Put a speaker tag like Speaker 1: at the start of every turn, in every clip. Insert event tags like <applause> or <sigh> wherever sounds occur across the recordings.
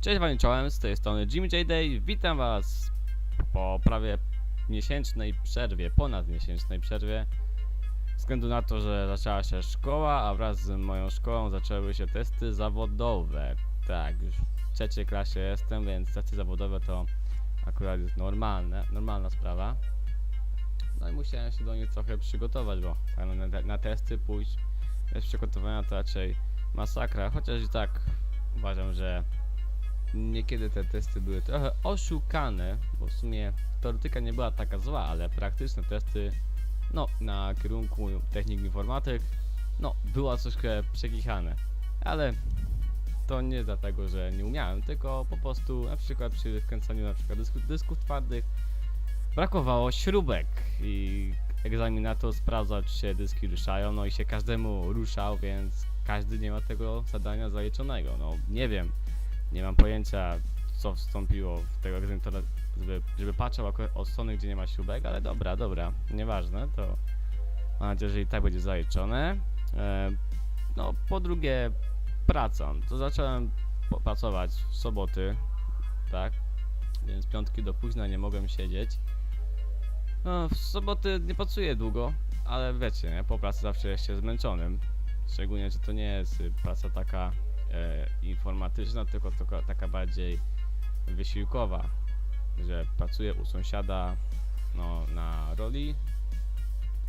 Speaker 1: Cześć Wam czołem, z tej strony Jimmy J. Day. Witam Was po prawie miesięcznej przerwie, ponad miesięcznej przerwie. ze względu na to, że zaczęła się szkoła, a wraz z moją szkołą zaczęły się testy zawodowe. Tak, już w trzeciej klasie jestem, więc testy zawodowe to akurat jest normalne, normalna sprawa. No i musiałem się do nich trochę przygotować, bo tak na, na testy pójść bez przygotowania to raczej masakra, chociaż i tak uważam, że niekiedy te testy były trochę oszukane, bo w sumie teoretyka nie była taka zła, ale praktyczne testy, no, na kierunku technik informatyk, no, była troszkę przekichane, ale to nie dlatego, że nie umiałem, tylko po prostu na przykład przy wkręcaniu na przykład dysku, dysków twardych brakowało śrubek i egzaminator sprawdzał, czy się dyski ruszają, no i się każdemu ruszał, więc każdy nie ma tego zadania zaliczonego, no, nie wiem, nie mam pojęcia, co wstąpiło w tego egzekutora, żeby, żeby patrzał od strony, gdzie nie ma śrubek, ale dobra, dobra, nieważne, to mam nadzieję, że i tak będzie zaliczone. E, no, po drugie, praca. To zacząłem pracować w soboty, tak, więc piątki do późna nie mogłem siedzieć. No, w soboty nie pracuję długo, ale wiecie, nie, po pracy zawsze jest się zmęczonym. Szczególnie, że to nie jest praca taka informatyczna, tylko, taka bardziej wysiłkowa, że pracuję u sąsiada no, na roli,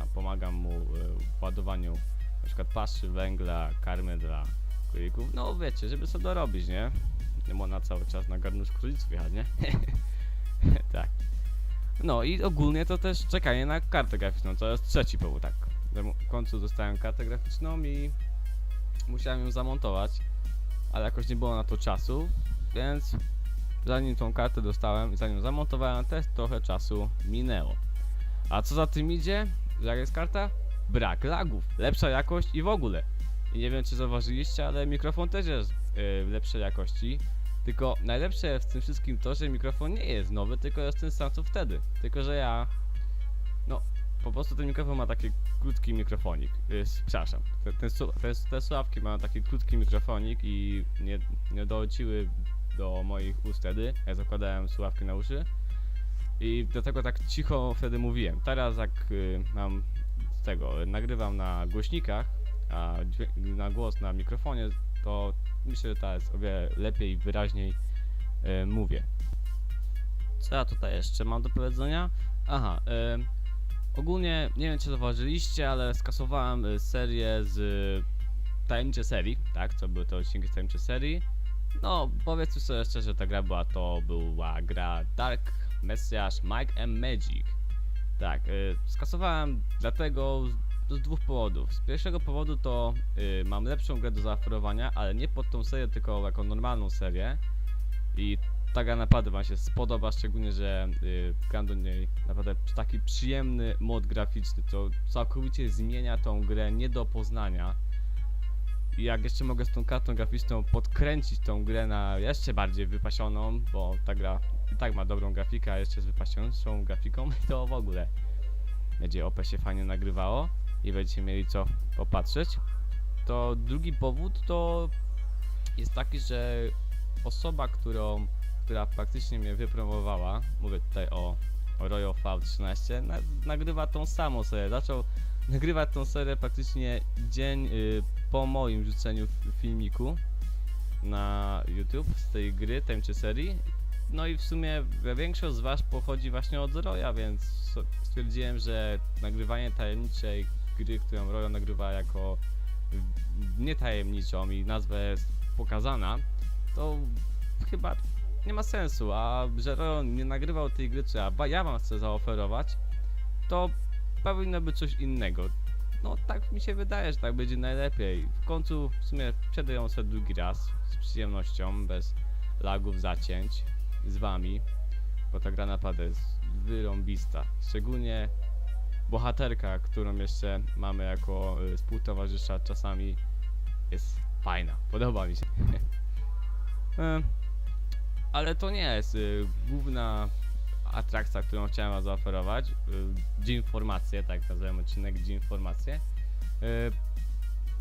Speaker 1: a pomagam mu e, w ładowaniu na przykład paszy, węgla, karmy dla królików. No wiecie, żeby sobie dorobić, nie? Nie można cały czas na garnuszku rodziców jechać, nie? <laughs> tak. No i ogólnie to też czekanie na kartę graficzną, to jest trzeci powód, tak. W końcu dostałem kartę graficzną i musiałem ją zamontować, ale jakoś nie było na to czasu, więc zanim tą kartę dostałem i zanim zamontowałem, też trochę czasu minęło. A co za tym idzie? Jak jest karta? Brak lagów, lepsza jakość i w ogóle. I nie wiem czy zauważyliście, ale mikrofon też jest yy, lepszej jakości. Tylko najlepsze w tym wszystkim to, że mikrofon nie jest nowy, tylko jest ten sam co wtedy. Tylko że ja. No, po prostu ten mikrofon ma taki krótki mikrofonik. Yy, przepraszam. Te, ten, su- te, te słuchawki mają taki krótki mikrofonik i nie, nie doleciły do moich ust wtedy, jak zakładałem słuchawki na uszy. I dlatego tak cicho wtedy mówiłem. Teraz jak y, mam tego, nagrywam na głośnikach, a na głos na mikrofonie, to myślę, że teraz o wiele lepiej wyraźniej y, mówię. Co ja tutaj jeszcze mam do powiedzenia? Aha, y, ogólnie nie wiem czy zauważyliście, ale skasowałem y, serię z y, tajemnicze serii, tak? Co były to odcinki z tajemniczej serii. No, powiedzmy sobie szczerze, ta gra była to była gra Dark Messiah Mike and Magic. Tak, y, skasowałem dlatego z, z dwóch powodów. Z pierwszego powodu to mam lepszą grę do zaoferowania, ale nie pod tą serię, tylko jako normalną serię. I ta gra naprawdę wam się spodoba, szczególnie, że y, gram do niej naprawdę taki przyjemny mod graficzny, to całkowicie zmienia tą grę nie do poznania. I jak jeszcze mogę z tą kartą graficzną podkręcić tą grę na jeszcze bardziej wypasioną, bo ta gra i tak ma dobrą grafikę, a jeszcze z wypasioną grafiką, <laughs> to w ogóle będzie OP się fajnie nagrywało i będziecie mieli co popatrzeć. To drugi powód to jest taki, że osoba, którą, która praktycznie mnie wypromowała, mówię tutaj o, Royal V13, na, nagrywa tą samą serię. Zaczął <laughs> nagrywać tą serię praktycznie dzień y, po moim rzuceniu filmiku na YouTube z tej gry, tej serii. No i w sumie większość z was pochodzi właśnie od Roya, więc stwierdziłem, że nagrywanie tajemniczej gry, którą Roya nagrywa jako nietajemniczą i nazwa jest pokazana, to chyba nie ma sensu, a że Royo nie nagrywał tej gry, czy a ja wam chcę zaoferować, to powinno być coś innego. No tak mi się wydaje, że tak będzie najlepiej. W końcu w sumie przejdę ją sobie drugi raz z przyjemnością, bez lagów, zacięć z wami, bo ta gra naprawdę jest wyrąbista. Szczególnie bohaterka, którą jeszcze mamy jako y, współtowarzysza czasami jest fajna. Podoba mi się. <laughs> Ale to nie jest y, główna atrakcja, którą chciałem wam zaoferować. Y, Ginformacje, tak nazywamy odcinek Ginformacje. Y,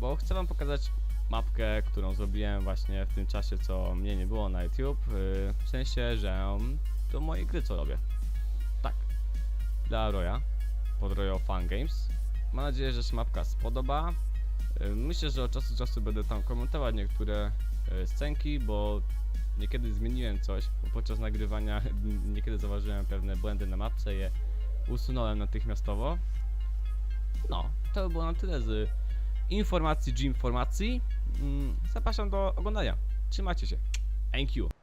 Speaker 1: Bo chcę wam pokazać mapkę, którą zrobiłem właśnie w tym czasie, co mnie nie było na YouTube. Yy, w sensie, że to moje gry, co robię. Tak. Dla Roya, pod Royal Fun Games. Mam nadzieję, że się mapka spodoba. Yy, myślę, że od czasu do czasu będę tam komentować niektóre yy, scenki, bo niekiedy zmieniłem coś bo podczas nagrywania. <laughs> Niekiedy zauważyłem pewne błędy na mapce, je usunąłem natychmiastowo. No, to by było na tyle z informacji G informacji. Mm, zapraszam do oglądania. Trzymajcie się. Thank you.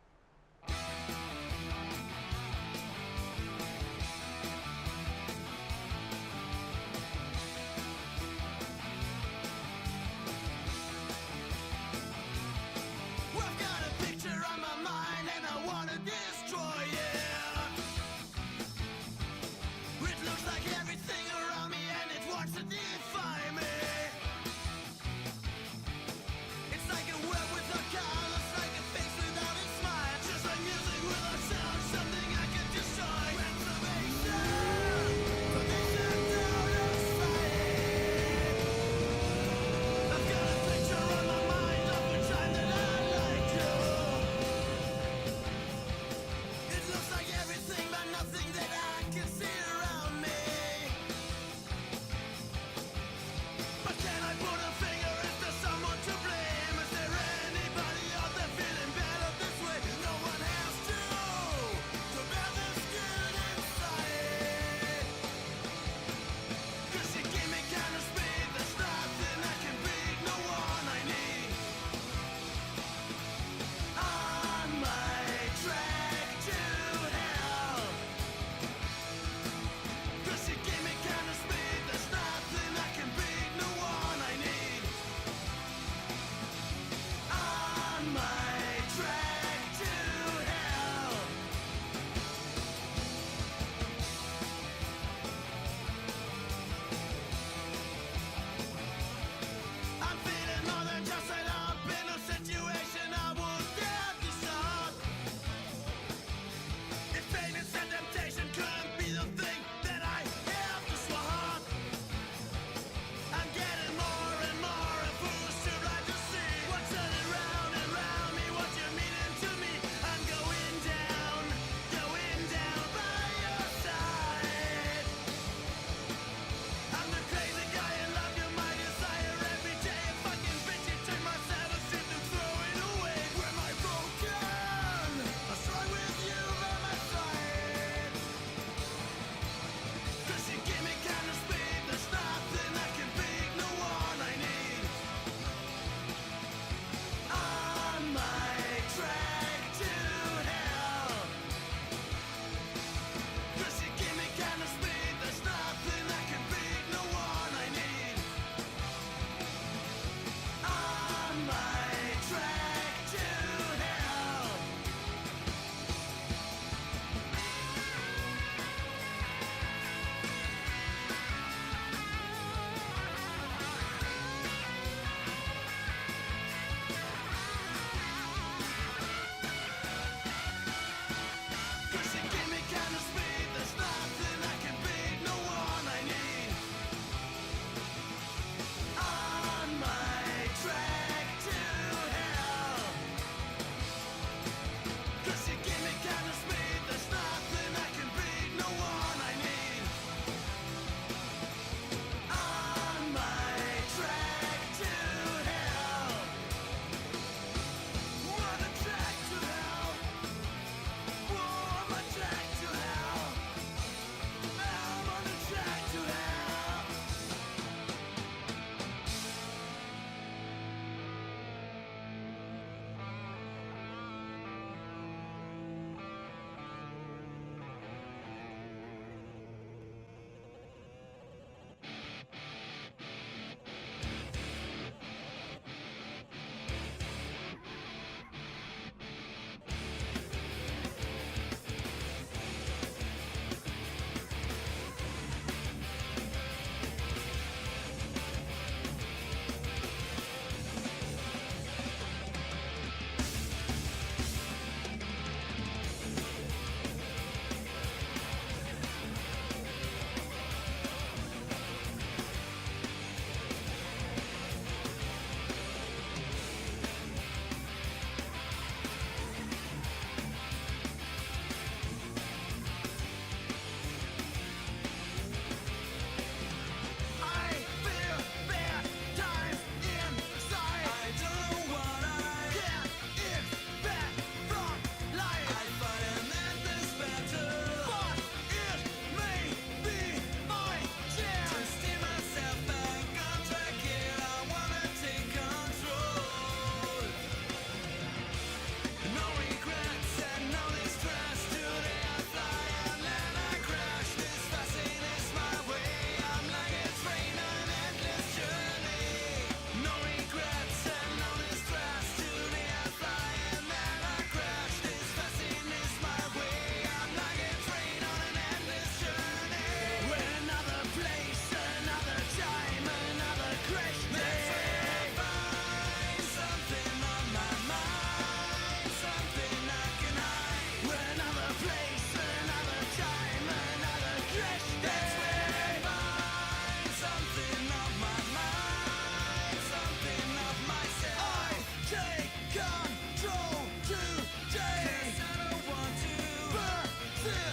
Speaker 2: sin.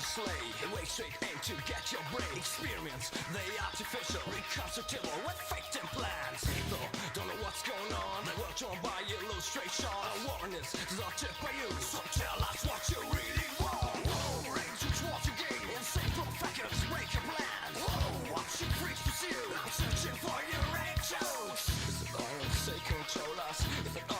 Speaker 2: Slay. Way straight aim to get your brain experience. The artificial, reconstructible with fake implants. People don't know what's going on. They were drawn by illustration. A warnings designed by you. So tell us what you really want. Whoa, range to what you gain. Insane professors break your plans. Whoa, watching freaks pursue. I'm searching for your angels. Is it IMC control us? Is it IMC